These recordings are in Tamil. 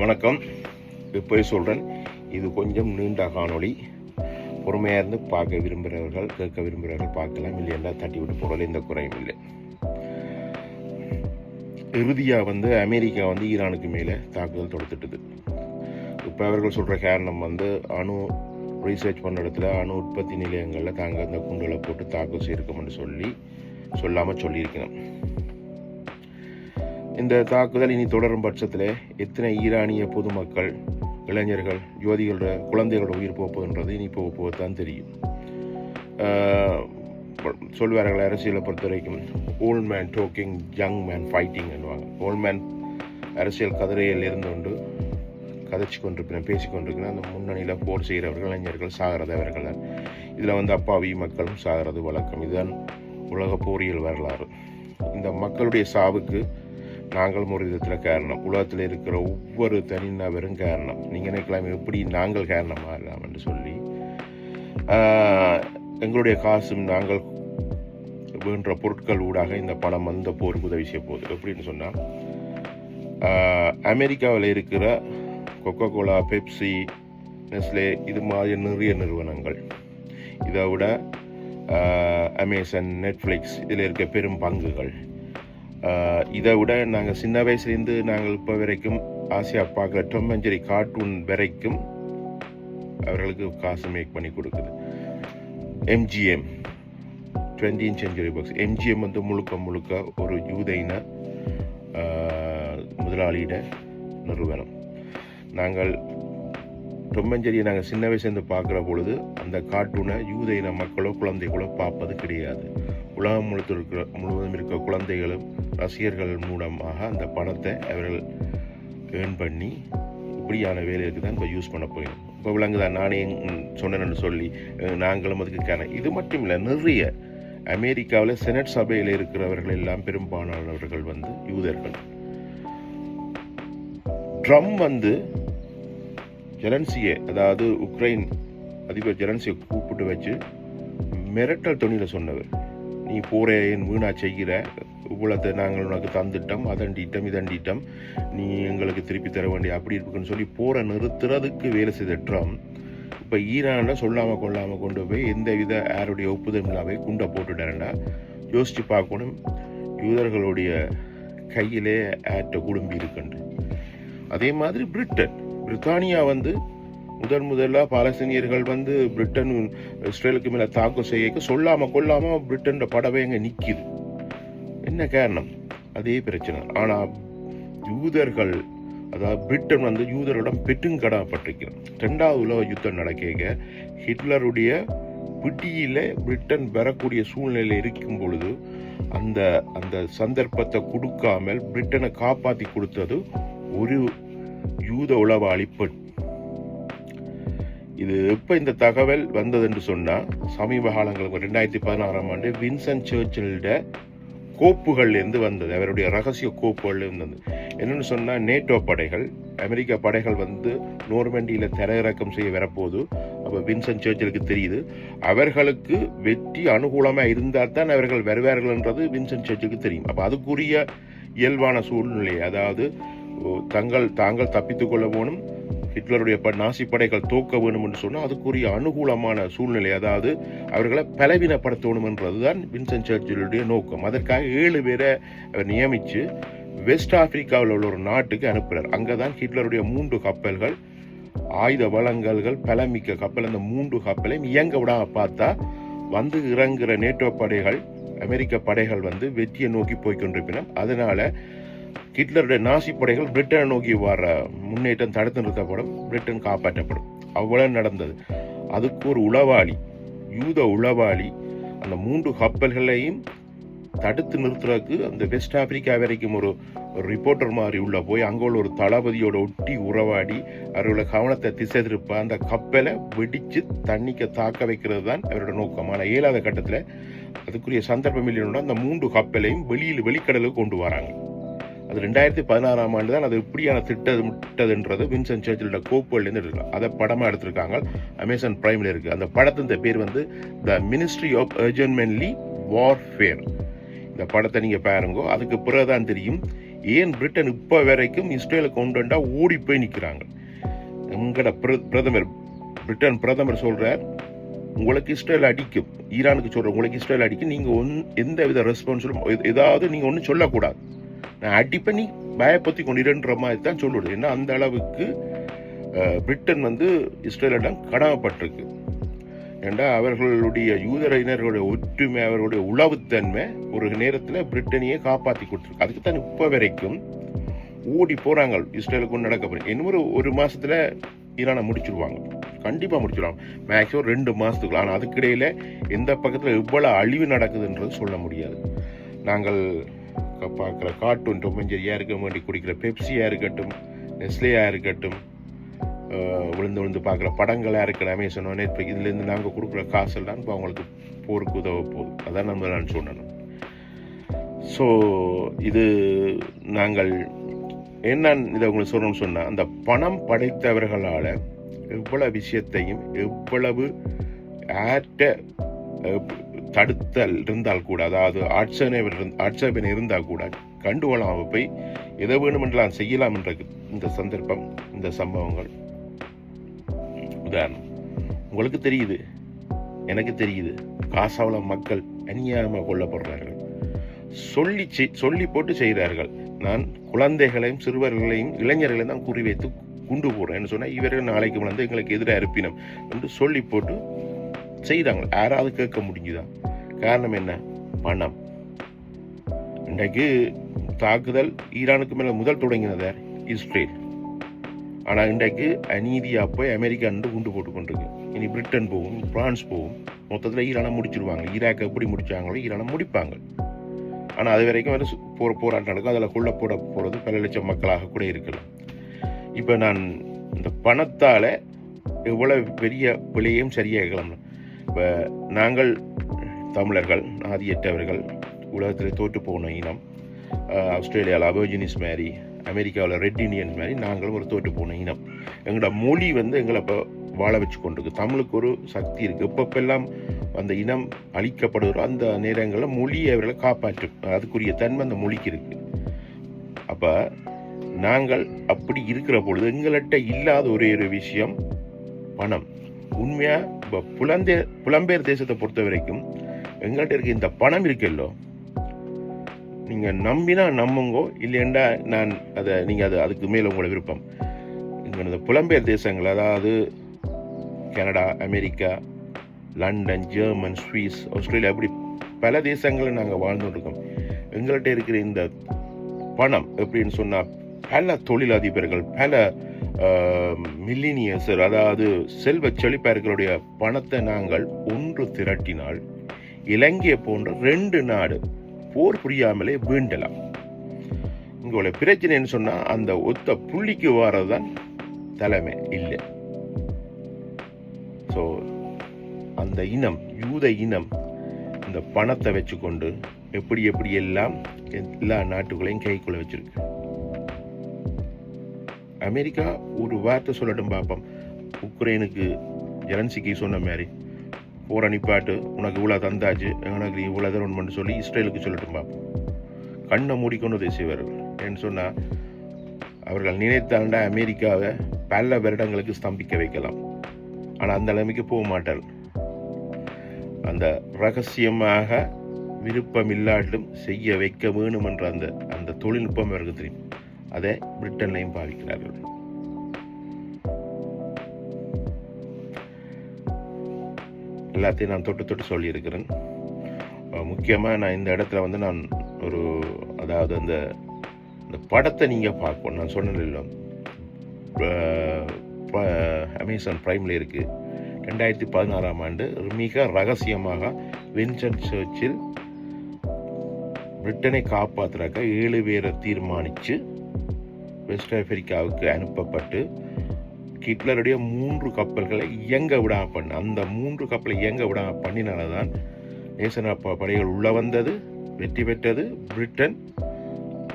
வணக்கம். இப்போ சொல்கிறேன் இது கொஞ்சம் நீண்ட காணொளி. பொறுமையாக இருந்து பார்க்க விரும்புகிறவர்கள் கேட்க விரும்புகிறவர்கள் பார்க்கலாம். இல்லையா தட்டி விட்டு போகிறதுல எந்த குறையும் இல்லை. இறுதியாக வந்து அமெரிக்கா வந்து ஈரானுக்கு மேலே தாக்குதல் தொடுத்துட்டுது. இப்போ அவர்கள் சொல்கிற காரணம் வந்து அணு ரீசர்ச் பண்ண இடத்துல அணு உற்பத்தி நிலையங்களில் தாங்க அந்த குண்டுகளை போட்டு தாக்குதல் செய்யிருக்கோம்னு சொல்லி சொல்லாமல் சொல்லியிருக்கணும் இந்த தாக்குதல் இனி தொடரும் பட்சத்தில் எத்தனை ஈரானிய பொதுமக்கள் இளைஞர்கள் யுவதிகளோட குழந்தைகளோட உயிர் போகுதுன்றது இனி போக போக தான் தெரியும் சொல்வார்கள் அரசியலை பொறுத்த வரைக்கும் old man talking young man fighting என்பாங்க old man அரசியல் கதிரையில் இருந்து கொண்டு கதைச்சு கொண்டிருக்கிறேன் பேசி கொண்டிருக்கிறேன் அந்த முன்னணியில் போர் செய்கிறவர்கள் இளைஞர்கள் சாகிறது அவர்கள் இதில் வந்து அப்பாவி மக்களும் சாகிறது வழக்கம். இதுதான் உலக போரியல் வரலாறு. இந்த மக்களுடைய சாவுக்கு நாங்கள் ஒரு விதத்தில் காரணம். உலகத்தில் இருக்கிற ஒவ்வொரு தனிநபரும் காரணம். நீங்கள் நினைக்கலாம் எப்படி நாங்கள் காரணமாக இல்லாம சொல்லி. எங்களுடைய காசும் நாங்கள் வேண்ட பொருட்கள் ஊடாக இந்த பணம் அந்த போருக்கு உதவி செய்ய போகுது. எப்படின்னு சொன்னால் அமெரிக்காவில் இருக்கிற கொக்கோ கோலா பெப்சி நெஸ்லே இது மாதிரி நிறைய நிறுவனங்கள். இதை விட அமேசான் நெட்ஃப்ளிக்ஸ் இதில் இருக்க பெரும் பங்குகள். இதை விட நாங்கள் சின்ன வயசுலேருந்து நாங்கள் இப்போ வரைக்கும் ஆசையாக பார்க்குற டொம் அண்ட் கார்ட்டூன் வரைக்கும் அவர்களுக்கு காசு மேக் பண்ணி கொடுக்குது. MGM twentieth century fox MGM வந்து முழுக்க முழுக்க ஒரு யூதைன முதலாளியிட நிறுவனம். நாங்கள் டொம்மஞ்சேரியை நாங்கள் சின்ன வயசுலேருந்து பார்க்குற பொழுது அந்த கார்ட்டூனை யூதைன மக்களோ குழந்தைகளோ பார்ப்பது கிடையாது. உலகம் முழுத்து இருக்கிற முழுவதும் இருக்க குழந்தைகளும் ரசிகர்கள் மூலமாக அந்த பணத்தை அவர்கள் ஏர்ன் பண்ணி இப்படியான வேலைக்கு தான் இப்போ யூஸ் பண்ண போயிடும் இப்போ விலங்குதான் நானே சொன்னேன்னு சொல்லி நாங்களும் அதுக்கு இது மட்டும் இல்லை நிறைய அமெரிக்காவில் செனட் சபையில் இருக்கிறவர்கள் எல்லாம் பெரும்பாலானவர்கள் வந்து யூதர்கள். ட்ரம் வந்து ஜெலன்சியை அதாவது உக்ரைன் அதிபர் ஜெலன்சியை கூப்பிட்டு வச்சு மிரட்டல் துணியில் சொன்னவர். நீ போரே என் வீணாக செய்கிற. இவ்வளத்தை நாங்கள் உனக்கு தந்துட்டோம் அதண்டிட்டோம் இதண்டிட்டோம். நீ எங்களுக்கு திருப்பி தர வேண்டிய அப்படி இருக்குன்னு சொல்லி போரை நிறுத்துறதுக்கு வேலை செய்த ட்ரம் இப்போ ஈரானில் சொல்லாமல் கொள்ளாமல் கொண்டு போய் எந்த வித யாருடைய ஒப்புதல் இல்லாமல் குண்டை போட்டுட்டாருண்டா யோசித்து பார்க்கணும். யூதர்களுடைய கையிலே ஆட்ட குடும்பி இருக்குண்டு அதே மாதிரி பிரிட்டன். பிரித்தானியா வந்து முதன் முதலாக பாலஸ்தீனியர்கள் வந்து பிரிட்டன் இஸ்ரேலுக்கு மேலே தாக்கம் செய்ய சொல்லாமல் கொல்லாமல் பிரிட்டன் படவே அங்கே நிற்கிது என்ன காரணம்? அதே பிரச்சனை. ஆனால் யூதர்கள் அதாவது பிரிட்டன் வந்து யூதர்களிடம் பெற்றுங்கடப்பட்டிருக்கிறார் ரெண்டாவது உலக யுத்தம் நடக்க ஹிட்லருடைய பிடியில் பிரிட்டன் பெறக்கூடிய சூழ்நிலை இருக்கும் பொழுது அந்த அந்த சந்தர்ப்பத்தை கொடுக்காமல் பிரிட்டனை காப்பாற்றி கொடுத்தது ஒரு யூத உளவாளி பெண். இது எப்போ இந்த தகவல் வந்ததுன்னு சொன்னால் சமீப காலங்களுக்கு ரெண்டாயிரத்தி பதினாறாம் ஆண்டு வின்சென்ட் சர்ச்சில்ட கோப்புகள்லேருந்து வந்தது. அவருடைய ரகசிய கோப்புகள் இருந்தது என்னென்னு சொன்னால் நேட்டோ படைகள் அமெரிக்க படைகள் வந்து நோர்மண்டியில் தரையிறக்கம் செய்ய வரப்போது அப்போ வின்சென்ட் சர்ச்சிலுக்கு தெரியுது. அவர்களுக்கு வெற்றி அனுகூலமாக இருந்தால் தான் அவர்கள் வருவார்கள்ன்றது வின்சென்ட் சர்ச்சிலுக்கு தெரியும். அப்போ அதுக்குரிய இயல்பான சூழ்நிலை அதாவது தங்கள் தாங்கள் தப்பித்துக்கொள்ள கொள்ள ஹிட்லருடைய நாசி படைகள் தோக்க வேணும் என்று சொன்னால் அதுக்குரிய அனுகூலமான சூழ்நிலை அதாவது அவர்களை பலவீனப்படுத்தணும் என்றதுதான் வின்சென்ட் சர்ச்சிலுடைய நோக்கம். அதற்காக ஏழு பேரை அவர் நியமித்து வெஸ்ட் ஆப்பிரிக்காவில் உள்ள ஒரு நாட்டுக்கு அனுப்புகிறார் அங்கே தான் ஹிட்லருடைய மூன்று கப்பல்கள் ஆயுத வளங்கல்கள் பலமிக்க கப்பல் அந்த மூன்று கப்பலையும் இயங்க விடாமல் பார்த்தா வந்து இறங்குற நேட்டோ படைகள் அமெரிக்க படைகள் வந்து வெற்றியை நோக்கி போய்கொண்டிருப்பினர் அதனால ஹிட்லருடைய நாசி படைகள் பிரிட்டனை நோக்கி வர முன்னேற்றம் தடுத்து நிறுத்தப்படும் பிரிட்டன் காப்பாற்றப்படும். அவ்வளவு நடந்தது. அதுக்கு ஒரு உளவாளி யூத உளவாளி அந்த மூன்று கப்பல்களையும் தடுத்து நிறுத்துறதுக்கு அந்த வெஸ்ட் ஆப்பிரிக்கா வரைக்கும் ஒரு ஒரு ரிப்போர்ட்டர் மாதிரி உள்ள போய் அங்கே உள்ள ஒரு தளபதியோட ஒட்டி உறவாடி அவரோட கவனத்தை திசை திருப்ப அந்த கப்பலை வெடிச்சு தண்ணிக்க தாக்க வைக்கிறது தான் அவரோட நோக்கம். ஆனால் ஏழாவது கட்டத்தில் அதுக்குரிய சந்தர்ப்பம் இல்லைன்னா அந்த மூன்று கப்பலையும் வெளியில் வெளிக்கடலுக்கு கொண்டு வராங்க. அது ரெண்டாயிரத்தி பதினாறாம் ஆண்டு தான் அது எப்படியான திட்டமிட்டதுன்றது வின்சென்ட் சர்ச்சிலோட கோப்புகள்லேருந்து எடுக்கலாம் அதை படமாக எடுத்திருக்காங்க. அமேசான் பிரைமில் இருக்குது அந்த படத்தின் பேர் வந்து த மினிஸ்ட்ரி ஆஃப் அர்ஜென்மென்லி வார்ஃபேர் இந்த படத்தை நீங்கள் பாருங்க அதுக்கு பிறகுதான் தெரியும். ஏன் பிரிட்டன் இப்போ வரைக்கும் இஸ்ரேலை கொண்டு ஓடி போய் நிற்கிறாங்க எங்களோட பிர- பிரதமர் பிரிட்டன் பிரதமர் சொல்கிறார் உங்களுக்கு இஸ்ரேல் அடிக்கும். ஈரானுக்கு சொல்கிற உங்களுக்கு இஸ்ரேல் அடிக்கும். நீங்கள் ஒன் எந்த வித ரெஸ்பான்ஸும் ஏதாவது நீங்கள் ஒன்றும் சொல்லக்கூடாது. நான் அடிப்பண்ணி நீ பயப்பத்தி கொண்டிருன்ற மாதிரி தான் சொல்லுது. ஏன்னா அந்த அளவுக்கு அஹ், பிரிட்டன் வந்து இஸ்ரேலிடம் கடமைப்பட்டிருக்கு ஏண்டா அவர்களுடைய யூதரினர்களுடைய ஒற்றுமை அவர்களுடைய உளவுத்தன்மை ஒரு நேரத்தில் பிரிட்டனையே காப்பாற்றி கொடுத்துருக்கு. அதுக்கு தான் இப்போ வரைக்கும் ஓடி போறாங்க இஸ்ரேலுக்கு நடக்க போறேன். இன்னும் ஒரு ஒரு மாசத்துல ஈரானை முடிச்சிருவாங்க. கண்டிப்பா முடிச்சிருவாங்க. மேக்ஸிமம் ரெண்டு மாதத்துக்குள்ள ஆனால் அதுக்கிடையில் எந்த பக்கத்துல எவ்வளவு அழிவு நடக்குதுன்றது சொல்ல முடியாது. நாங்கள் பார்க்குற கார்ட்டூன் டொமஞ்சரியா இருக்க வேண்டி குடிக்கிற பெப்சியாக இருக்கட்டும் நெஸ்லேயாக இருக்கட்டும் விழுந்து விழுந்து பார்க்குற படங்களாக இருக்கிற அமேசானோ நெட்ஃப்ளிக்ஸ் இதுலேருந்து நாங்கள் கொடுக்குற காசெல்லாம் இப்போ அவங்களுக்கு போருக்கு உதவ போகுது. அதான் நம்ம நான் சொல்லணும் ஸோ இது நாங்கள் என்ன இதை உங்களுக்கு சொல்லணும்னு சொன்னால் அந்த பணம் படைத்தவர்களால் எவ்வளவு விஷயத்தையும் எவ்வளவு ஆற்ற தடுத்தல் இருந்தால் கூட அதாவது ஆட்சேபனை ஆட்சேபனை இருந்தால் கூட கண்டுகொள்ளாம போய் எதை வேணுமென்றலாம் செய்யலாம் என்ற இந்த சந்தர்ப்பம் இந்த சம்பவங்கள். உதாரணம் உங்களுக்கு தெரியுது எனக்கு தெரியுது காசாவில் மக்கள் அநியாயமாக கொல்லப்படுறார்கள். சொல்லி செய்- சொல்லி போட்டு செய்கிறார்கள். நான் குழந்தைகளையும் சிறுவர்களையும் இளைஞர்களையும் தான் குறிவைத்து குண்டு போடுறேன் சொன்னால் இவர்கள் நாளைக்கு வந்து எங்களுக்கு எதிராக இருப்பினம் என்று சொல்லி போட்டு செய்கிறாங்க யாராவது கேட்க முடிஞ்சுதா காரணம் என்ன? பணம். இன்றைக்கு தாக்குதல் ஈரானுக்கு மேலே முதல் தொடங்கினது இஸ்ரேல். ஆனால் இன்றைக்கு அநீதியாக போய் அமெரிக்கா வந்து குண்டு போட்டு கொண்டிருக்கு. இனி பிரிட்டன் போகும் பிரான்ஸ் போகும் மொத்தத்தில் ஈரானை முடிச்சிருவாங்க. ஈராக் எப்படி முடித்தாங்களோ ஈரானை முடிப்பாங்க. ஆனால் அது வரைக்கும் வந்து சு- போற போராட்டம் நடக்கும். அதில் கொள்ள போட போகிறது பல லட்சம் மக்களாக கூட இருக்கலாம். இப்போ நான் இந்த பணத்தால் எவ்வளோ பெரிய விலையும் சரியாகலாம். இப்போ நாங்கள் தமிழர்கள் நாதியற்றவர்கள் உலகத்தில் தோற்று போன இனம் ஆஸ்திரேலியாவில் அபோஜினிஸ் மாதிரி அமெரிக்காவில் ரெட் இண்டியன்ஸ் மாதிரி நாங்களும் ஒரு தோற்று போன இனம். எங்களோட மொழி வந்து எங்களை இப்போ வாழ வச்சு கொண்டிருக்கு. தமிழுக்கு ஒரு சக்தி இருக்குது எப்பப்பெல்லாம் அந்த இனம் அழிக்கப்படுகிறோ அந்த நேரங்களில் மொழியை அவர்களை காப்பாற்றும் அதுக்குரிய தன்மை அந்த மொழிக்கு இருக்குது அப்போ நாங்கள் அப்படி இருக்கிற பொழுது எங்கள்கிட்ட இல்லாத ஒரே ஒரு விஷயம் பணம். உண்மையாக இப்போ புலந்தே புலம்பெயர் தேசத்தை பொறுத்த வரைக்கும் எங்கள்கிட்ட இருக்க இந்த பணம் இருக்கல்லோ நீங்கள் நம்பினா நம்புங்கோ இல்லையண்டா நான் அதை நீங்கள் அது அதுக்கு மேலே உங்களோட விருப்பம். இந்த புலம்பெயர் தேசங்கள் அதாவது Canada America London German Swiss Australia அப்படி பல தேசங்களில் நாங்கள் வாழ்ந்துட்டுருக்கோம். எங்கள்கிட்ட இருக்கிற இந்த பணம் எப்படின்னு சொன்னால் பல தொழிலதிபர்கள் பல மில்லினியர்ஸர் அதாவது செல்வ செழிப்பார்களுடைய பணத்தை நாங்கள் ஒன்று திரட்டினால் இலங்கை போன்ற ரெண்டு நாடு போர் புரியாமலே வீண்டலாம். உங்களோட பிரச்சனைன்னு சொன்னால் அந்த ஒத்த புள்ளிக்கு வாரதுதான் தலைமை இல்லை. ஸோ அந்த இனம் யூத இனம் இந்த பணத்தை வச்சுக்கொண்டு எப்படி எப்படி எல்லாம் எல்லா நாட்டுகளையும் கைக்குள்ள வச்சிருக்கு? அமெரிக்கா ஒரு வார்த்தை சொல்லட்டும் பார்ப்போம் உக்ரைனுக்கு ஜெலன்சிக்கு சொன்ன மாதிரி போற நிப்பாட்டு உனக்கு இவ்வளோ தந்தாச்சு உனக்கு இவ்வளோ தரணும்னு சொல்லி இஸ்ரேலுக்கு சொல்லட்டும் பார்ப்போம் கண்ணை மூடிக்கொண்டு உதவி செய்வார்கள் ஏன்னு சொன்னால் அவர்கள் நினைத்தாண்டா அமெரிக்காவை பல வருடங்களுக்கு ஸ்தம்பிக்க வைக்கலாம். ஆனால் அந்த நிலைமைக்கு போக மாட்டார். அந்த ரகசியமாக விருப்பம் இல்லாட்டும் செய்ய வைக்க வேணும் என்ற அந்த அந்த தொழில்நுட்பம் அவருக்கு தெரியும். அதை பிரிட்டன்லையும் பாவிக்கிறார்கள் எல்லாத்தையும் நான் தொட்டு தொட்டு சொல்லியிருக்கிறேன். முக்கியமாக நான் இந்த இடத்துல வந்து நான் ஒரு அதாவது அந்த இந்த படத்தை நீங்கள் பார்க்கணும். நான் சொன்னதில்லை அமேசான் ப்ரைமில் இருக்குது ரெண்டாயிரத்தி பதினாறாம் ஆண்டு மிக ரகசியமாக வின்சன் சர்ச்சில் பிரிட்டனை காப்பாற்றுறக்க ஏழு பேரை தீர்மானித்து வெஸ்ட் ஆப்பிரிக்காவுக்கு அனுப்பப்பட்டு ஹிட்லருடைய மூன்று கப்பல்களை இயங்க விடாம பண்ண அந்த மூன்று கப்பலை இயங்க விடாம பண்ணினால தான் நேசன படைகள் உள்ளே வந்தது வெற்றி பெற்றது பிரிட்டன்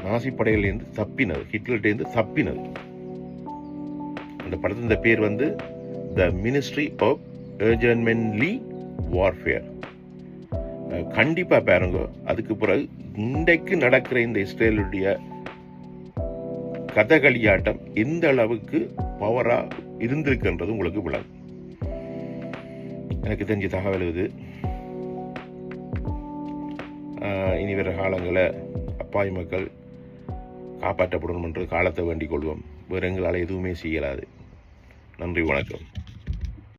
நாசி படைகளிலிருந்து தப்பினது ஹிட்லர்கிட்டேருந்து தப்பினது. அந்த படத்தின் பேர் வந்து the ministry of ungentlemanly warfare கண்டிப்பாக பாருங்க அதுக்கு பிறகு இன்றைக்கு நடக்கிற இந்த இஸ்ரேலுடைய கதகளியாட்டம் எந்த அளவுக்கு பவரா இருந்திருக்குன்றது உங்களுக்கு விளங்கும். எனக்கு தெரிஞ்ச தகவல் இது. ஆஹ் இனி வர காலங்களில் அப்பாவி மக்கள் காப்பாற்றப்படணும் என்று காலத்தை வேண்டிக் கொள்வோம். வேறு எங்களால் எதுவுமே செய்யலாது. நன்றி வணக்கம்.